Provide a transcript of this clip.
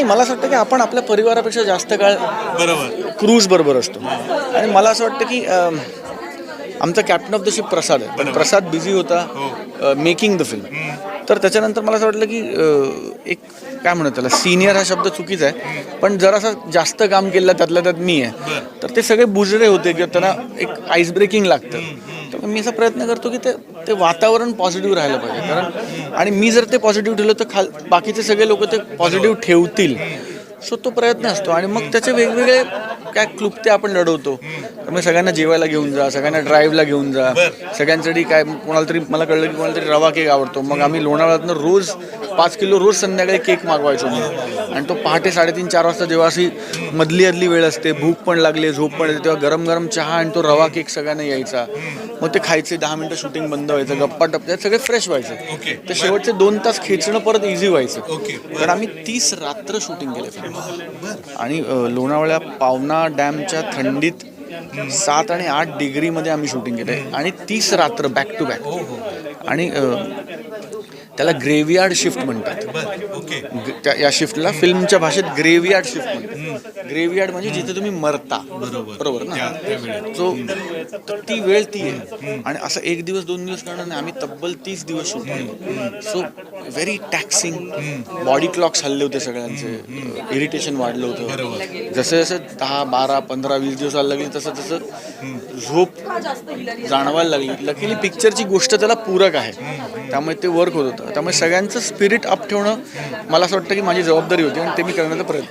नाही मला असं वाटतं की आपण आपल्या परिवारापेक्षा जास्त काळ बरोबर. क्रूज बरोबर असतो. आणि मला असं वाटतं की आमचा captain of the ship Prasad आहे. प्रसाद बिझी होता मेकिंग द फिल्म तर त्याच्यानंतर मला असं वाटलं की एक काय म्हणत त्याला सिनियर हा शब्द चुकीचा आहे. पण जरासा जास्त काम केलं त्यातल्या त्यात मी आहे. तर ते सगळे बुजरे होते किंवा त्यांना एक आईस ब्रेकिंग लागतं. तर मी असा प्रयत्न करतो की ते ते वातावरण पॉझिटिव्ह राहायला पाहिजे. कारण आणि मी जर ते पॉझिटिव्ह ठेवलं तर खाल बाकीचे सगळे लोक ते पॉझिटिव्ह ठेवतील. सो तो प्रयत्न असतो. आणि मग त्याचे वेगवेगळे काय क्लुप्ते आपण लढवतो. त्यामुळे सगळ्यांना जेवायला घेऊन जा सगळ्यांना ड्राईव्हला घेऊन जा. सगळ्यांसाठी काय कोणाला तरी मला कळलं की कोणाला तरी रवा केक आवडतो. मग आम्ही लोणावळ्यातनं रोज पाच किलो रोज संध्याकाळी केक मागवायचो मी आणि तो पहाटे साडेतीन चार वाजता जेव्हा अशी मधली अदली वेळ असते भूक पण लागली झोप पण येते तेव्हा गरम गरम चहा आणि तो रवा केक सगळ्यांना यायचा. मग ते खायचे दहा मिनटं शूटिंग बंद व्हायचं गप्पा टप्प्यात सगळे फ्रेश व्हायचे. ते शेवटचे दोन तास खेचणं परत इझी व्हायचं. कारण आम्ही तीस रात्र शूटिंग केलं आणि लोणावळ्या पावना डॅमच्या थंडीत सात आणि आठ डिग्रीमध्ये आम्ही शूटिंग केलं आणि तीस रात्र बॅक टू बॅक आणि त्याला ग्रेव्हयार्ड शिफ्ट म्हणतात. ओके या शिफ्टला फिल्मच्या भाषेत ग्रेव्हयार्ड शिफ्ट म्हणतात. ग्रेव्हयार्ड म्हणजे जिथे तुम्ही मरता. बरोबर. बरोबर ना. सो ती वेळ ती आहे. आणि असं एक दिवस दोन दिवस करणार नाही. आम्ही तब्बल तीस दिवस शूट केलं so very taxing body clocks हल्ले होते सगळ्यांचे. इरिटेशन वाढलं होतं. जसे जसे दहा बारा पंधरा वीस दिवस व्हायला लागले तसं तसं झोप जाणवायला लागली. लकीली पिक्चरची गोष्ट त्याला पूरक आहे. त्यामुळे ते वर्क होत होतं. त्यामुळे सगळ्यांचं स्पिरिट अप ठेवणं मला असं वाटतं की माझी जबाबदारी होती आणि ते मी करण्याचा प्रयत्न